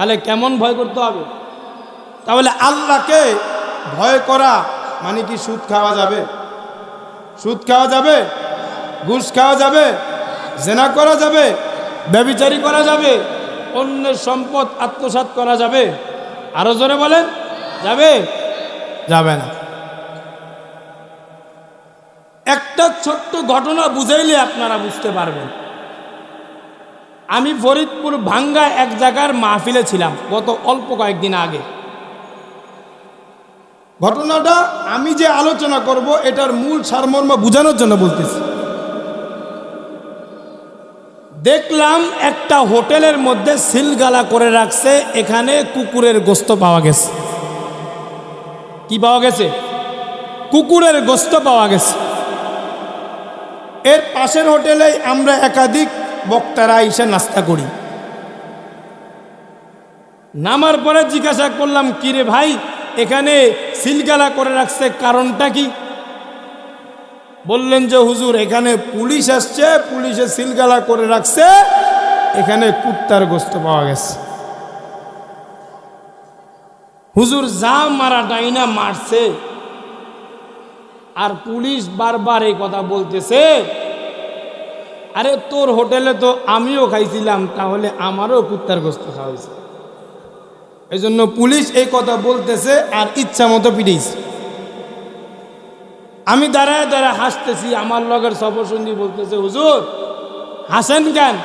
তাহলে কেমন ভয় করতে হবে? তাহলে আল্লাহকে ভয় করা মানে কি সুদ খাওয়া যাবে? সুদ খাওয়া যাবে? ঘুষ খাওয়া যাবে? জেনা করা যাবে? ব্যবিচারি করা যাবে? অন্যের সম্পদ আত্মসাৎ করা যাবে? আরও জোরে বলেন, যাবে? যাবে না। একটা ছোট্ট ঘটনা বুঝাইলে আপনারা বুঝতে পারবেন। আমি ফরিদপুর ভাঙ্গা এক জায়গার মাহফিলে ছিলাম গত অল্প কয়েকদিন আগে। ঘটনাটা আমি যে আলোচনা করব, এটার মূল সারমর্ম বোঝানোর জন্য বলতেছি। দেখলাম একটা হোটেলের মধ্যে সিলগালা করে রাখছে, এখানে কুকুরের গোস্ত পাওয়া গেছে। কি পাওয়া গেছে? কুকুরের গোস্ত পাওয়া গেছে। এর পাশের হোটেলে আমরা একাধিক বক্তারা এসে নাস্তা করি। নামার পরে জিজ্ঞাসা করলাম, কিরে ভাই, এখানে সিলগালা করে রাখছে কারণটা কি? বললেন যে, হুজুর, এখানে পুলিশ আসছে, পুলিশে সিলগালা করে রাখছে, এখানে কুত্তার গোস্ত পাওয়া গেছে। হুজুর, যা মারা ডাইনা মারছে। আর পুলিশ বারবার এই কথা বলতেছে আরে তোর হোটেলে তো আমিও খাইছিলাম, তাহলে আমারও কুত্তার গোস্ত খাওয়া হয়েছে। এই জন্য পুলিশ এই কথা বলতেছে আর ইচ্ছা মতো পিটিয়েছে আমি দাঁড়ায় দাঁড়ায় হাসতেছি, আমার লগের সফরসঙ্গী বলতেছে, হুজুর, হাসেন কেন?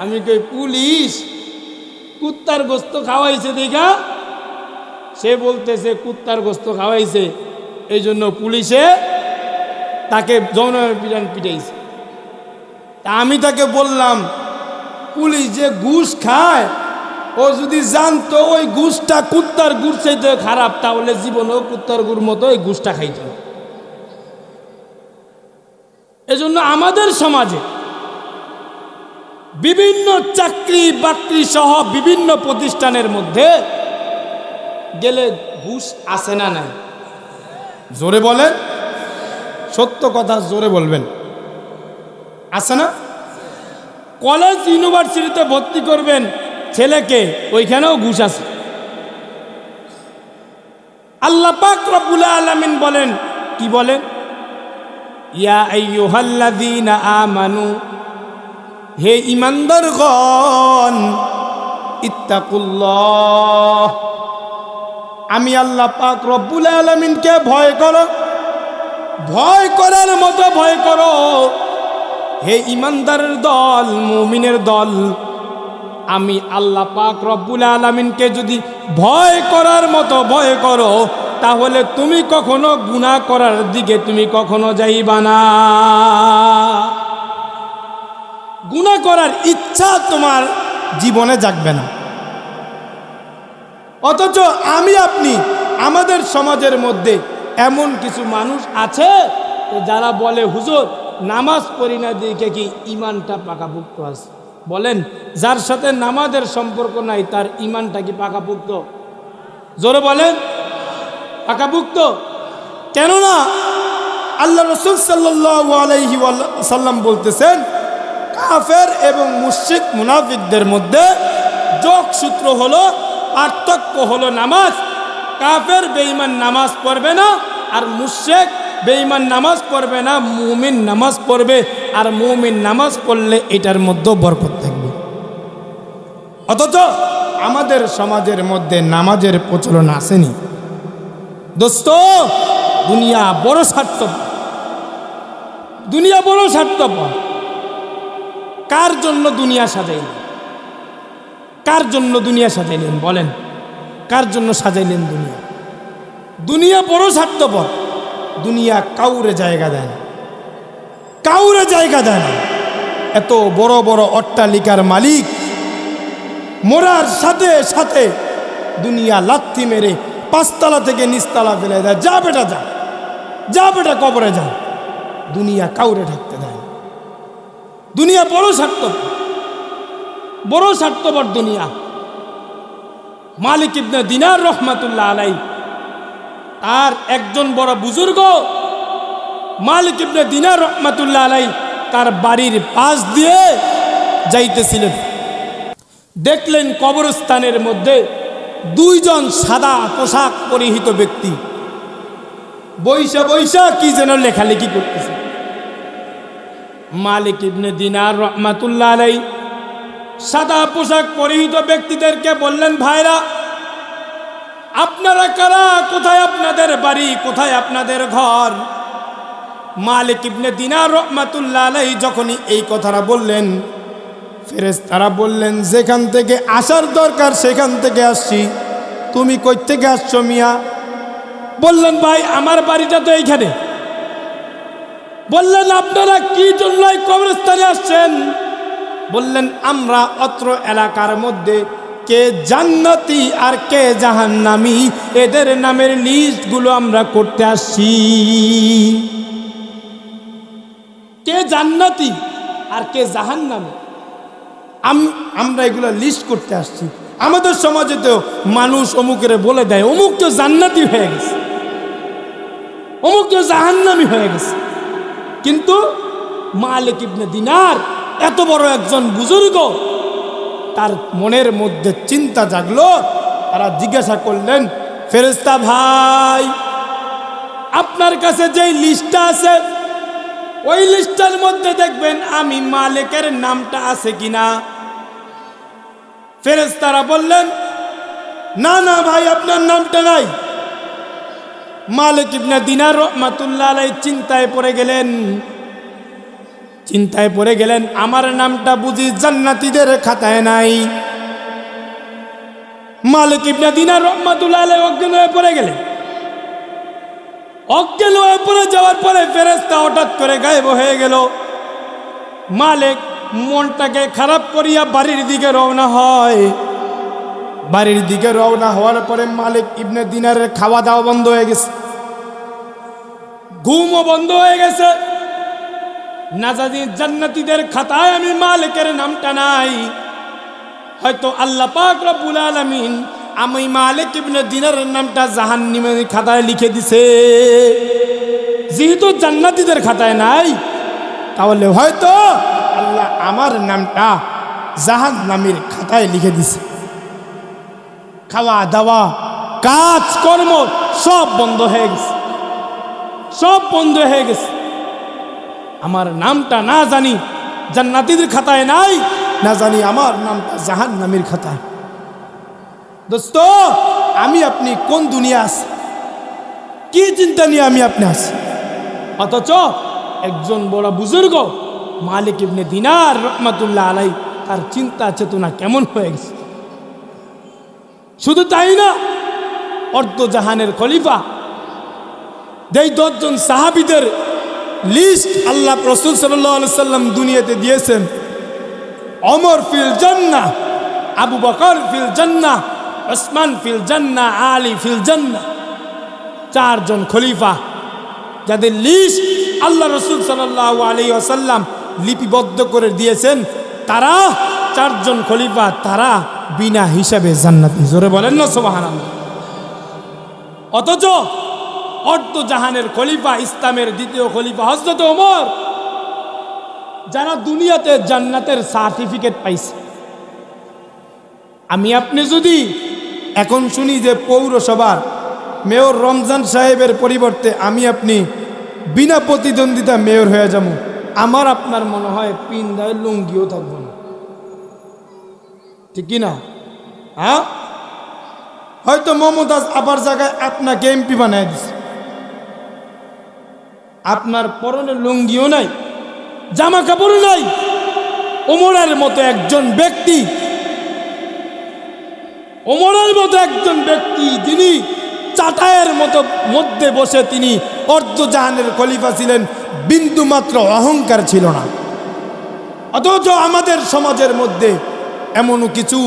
আমি কই, পুলিশ কুত্তার গোস্ত খাওয়াইছে দেখা? সে বলতেছে, কুত্তার গোস্ত খাওয়াইছে। এই জন্য পুলিশে তাকে যৌন পিটান পিটাইছে। তা আমি তাকে বললাম পুলিশ যে ঘুষ খায়, ও যদি জানতো ওই ঘুষটা কুত্তার গুড় চাইতে খারাপ, তাহলে জীবনেও কুত্তার গুড় মতো ওই ঘুষটা খাইত। এজন্য আমাদের সমাজে বিভিন্ন চাকরি বাকরি সহ বিভিন্ন প্রতিষ্ঠানের মধ্যে গেলে ঘুষ আসে না নাই? জোরে বলেন? সত্য কথা জোরে বলবেন। আছে না? কলেজ ইউনিভার্সিটিতে ভর্তি করবেন ছেলেকে, ওইখানেও ঘুষ আছে। আল্লাহ পাক রব্বুল আলামিন বলেন, কি বলেন? ইয়া আমানু, হে ইমানদারগণ ইত্তাকুল্লাহ। আমি আল্লাহ পাক রব্বুল আলামিনকে ভয় করো, ভয় করার মতো ভয় করো। হে ইমানদারের দল, মুমিনের দল, আমি আল্লাহ পাক রব্বুল আলমিনকে যদি ভয় করার মতো ভয় করো, তাহলে তুমি কখনো গুণা করার দিকে তুমি কখনো যাইবা না। গুণা করার ইচ্ছা তোমার জীবনে জাগবে না। অথচ আমি, আপনি, আমাদের সমাজের মধ্যে এমন কিছু মানুষ আছে যারা বলে, হুজুর নামাজ পড়ি না দিকে কি ইমানটা পাকাপুক্ত আছে? বলেন, যার সাথে নামাজের সম্পর্ক নাই, তার ইমানটা কি পাকাপুক্ত? জোরে বলেন, পাকাপুক্ত? কেননা আল্লাহ রসুল সাল্লাহি সাল্লাম বলতেছেন, কাফের এবং মুশিক মুনাফিকদের মধ্যে যোগসূত্র হলো পার্থক্য হলো নামাজ। কাফের বেঈমান নামাজ পড়বে না, আর মুশেক বেঈমান নামাজ পড়বে না, মুমিন নামাজ পড়বে, আর মুমিন নামাজ পড়লে এটার মধ্যে বরকত থাকবে। অথচ আমাদের সমাজের মধ্যে নামাজের প্রচলন আসেনি। দোস্ত, দুনিয়া বড় স্বার্থপর। দুনিয়া বড় স্বার্থপর। কার জন্য দুনিয়া সাজাইলেন? কার জন্য দুনিয়া সাজাইলেন বলেন? কার জন্য সাজাইলেন দুনিয়া? দুনিয়া বড় স্বার্থপর। দুনিয়া কাউরে জায়গা দেয় না। কাউরে জায়গা দেয় না। এত বড় বড় অট্টালিকার মালিক মোরার সাথে সাথে দুনিয়া লাথি মেরে পাঁচতলা থেকে নিচতলা ফেলে দেয়। যা বেটা যা যা বেটা কবরে যা। দুনিয়া কাউরে ঢাকতে দেয় দুনিয়া বড় স্বার্থপর বড় স্বার্থপর দুনিয়া। মালিক ইবনে দিনার রহমাতুল্লাহ আলাই তার একজন বড় বুজুর্গ মালিক ইবনে দিনার রহমাতুল্লাহ আলাই তার বাড়ির পাশ দিয়ে যাইতেছিলেন। দেখলেন কবরস্থানের মধ্যে দুইজন সাদা পোশাক পরিহিত ব্যক্তি। বৈশা বৈশা কি যেন লেখালেখি করতেছে। মালিক ইবনে দিনার রহমাতুল্লাহ আলাই সাদা পোশাক পরিহিত ব্যক্তিদেরকে বললেন, ভাইরা আপনারা কারা? কোথায় আপনাদের বাড়ি? কোথায় আপনাদের ঘর? মালিক ইবনে দিনার রহমাতুল্লাহ আলাই যখনই এই কথাটা বললেন ফেরেস তারা বললেন, যেখান থেকে আসার দরকার সেখান থেকে আসছি। তুমি কই থেকে আসছো মিয়া? বললেন, ভাই, আমার বাড়িটা তো এইখানে। বললেন, আপনারা কি জন্য কবরস্থানে আসছেন? বললেন, আমরা অত্র এলাকার মধ্যে কে জান্নাতি আর কে জাহান্নামি? এদের নামের লিস্টগুলো আমরা করতে আসছি। কে জান্নাতি আর কে জাহান্নামি? আম- আমরা এগুলো লিস্ট করতে আসছি। আমাদের সমাজে তো মানুষ অমুকের বলে দেয়, অমুক তো জান্নাতি হয়ে গেছে। অমুক তো জাহান্নামি হয়ে গেছে। কিন্তু মালিক ইবনে দিনার এত বড় একজন বুজুর্গ তার মনের মধ্যে চিন্তা জাগলো, তারা জিজ্ঞাসা করলেন ফেরেস্তা ভাই, আপনার কাছে যেই লিস্টটা আছে, ওই লিস্টটার মধ্যে দেখবেন আমি মালিকের নামটা আছে কিনা। ফেরেস্তারা বললেন, না না ভাই, আপনার নামটা নাই। মালিক ইবনে দিনার রহমাতুল্লাহ চিন্তায় পড়ে গেলেন। চিন্তায় পড়ে গেলেন, আমার নামটা বুঝি জান্নাতিদের খাতায় নাই? মালিক ইবনে দিনার রহমাতুল্লাহ অজ্ঞান হয়ে পড়ে গেলেন। অজ্ঞান হয়ে পড়ে যাওয়ার পরে ফেরেস্তা হঠাৎ করে গায়েব হয়ে গেল। মালিক মনটাকে খারাপ করিয়া বাড়ির দিকে রওনা হয়। বাড়ির দিকে রওনা হওয়ার পরে মালিক ইবনে দিনারের খাওয়া দাওয়া বন্ধ হয়ে গেছে। ঘুমও বন্ধ হয়ে গেছে। না জানি জান্নাতীদের খাতায় আমি মালিকের নামটা নাই। হয়তো আল্লাহ পাক রব্বুল আলামিন আমি মালিক ইবনে দিনারের নামটা জাহান্নামের খাতায় লিখে দিছে। যেহেতু জান্নাতীদের খাতায় নাই, তাহলে হয়তো আল্লাহ আমার নামটা জাহান নামের খাতায় লিখে দিছে। খাওয়া দাওয়া কাজ কর্ম সব বন্ধ হয়ে গেছে। সব বন্ধ হয়ে গেছে। আমার নামটা না জানি, জান্নাতিদের খাতায় নাই, না জানি আমার নামটা জাহান নামের খাতায়। দোস্ত, আমি আপনি কোন দুনিয়া আছে? কি চিন্তা নিয়ে আমি আপনি আছি? অথচ একজন বড় বুজুর্গ, মালিক ইবনে দিনার রহমাতুল্লাহ আলাই, তার চিন্তা চেতনা কেমন হয়ে গেছে? শুধু তাই না, অর্ধ জাহানের খলিফা, যেই দশজন সাহাবিদের লিস্ট আল্লাহ রসুল সাল্লাম দুনিয়াতে দিয়েছেন। অমর ফিল জান্না আবু বকর ফিল জান্না ওসমান ফিল জান্না আলী ফিল জান্না চারজন খলিফা, যাদের লিস্ট আল্লাহ রসুল সাল্লাহ আলী আসাল্লাম লিপিবদ্ধ করে দিয়েছেন, তারা চারজন খলিফা, তারা বিনা হিসাবে জান্নাতি। জোরে বলেন না সোবাহান অথচ অর্ধ জাহানের খলিফা, ইসলামের দ্বিতীয় খলিফা হজরত ওমর, যারা দুনিয়াতে জান্নাতের সার্টিফিকেট পাইছে। আমি আপনি যদি এখন শুনি যে পৌরসভার মেয়র রমজান সাহেবের পরিবর্তে আমি আপনি বিনা প্রতিদ্বন্দ্বিতা মেয়র হয়ে যাব, আমার আপনার মনে হয় পিন্দায় লুঙ্গিও থাকব না। ঠিক না? হ্যাঁ? হয়তো মমতাজ আবার জায়গায় আপনাকে এমপি বানায় দিছে। আপনার পরনে লুঙ্গিও নাই জামা কাপড়ও নাই, ওমরের মতো একজন ব্যক্তি, ওমরের মতো একজন ব্যক্তি যিনি চাটায়ের মতো মধ্যে বসে তিনি অর্ধজাহানের খলিফা ছিলেন, বিন্দু মাত্র অহংকার ছিল না। অথচ আমাদের সমাজের মধ্যে এমনও কিছু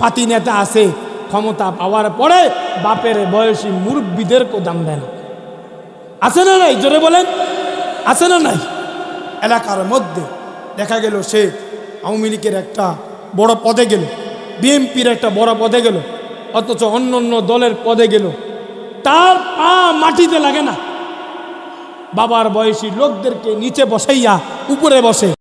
পাতি নেতা আছে, ক্ষমতা পাওয়ার পরে বাপের বয়সী মুরব্বীদের দাম দেয় না। আছে না নাই? জোরে বলেন। আছে না নাই? এলাকার মধ্যে দেখা গেল সে আওয়ামী লীগের একটা বড় পদে গেল, বিএনপির একটা বড় পদে গেল, অথচ অন্য অন্য দলের পদে গেল। তার পা মাটিতে লাগে না। বাবার বয়সী লোকদেরকে নিচে বসাইয়া উপরে বসে।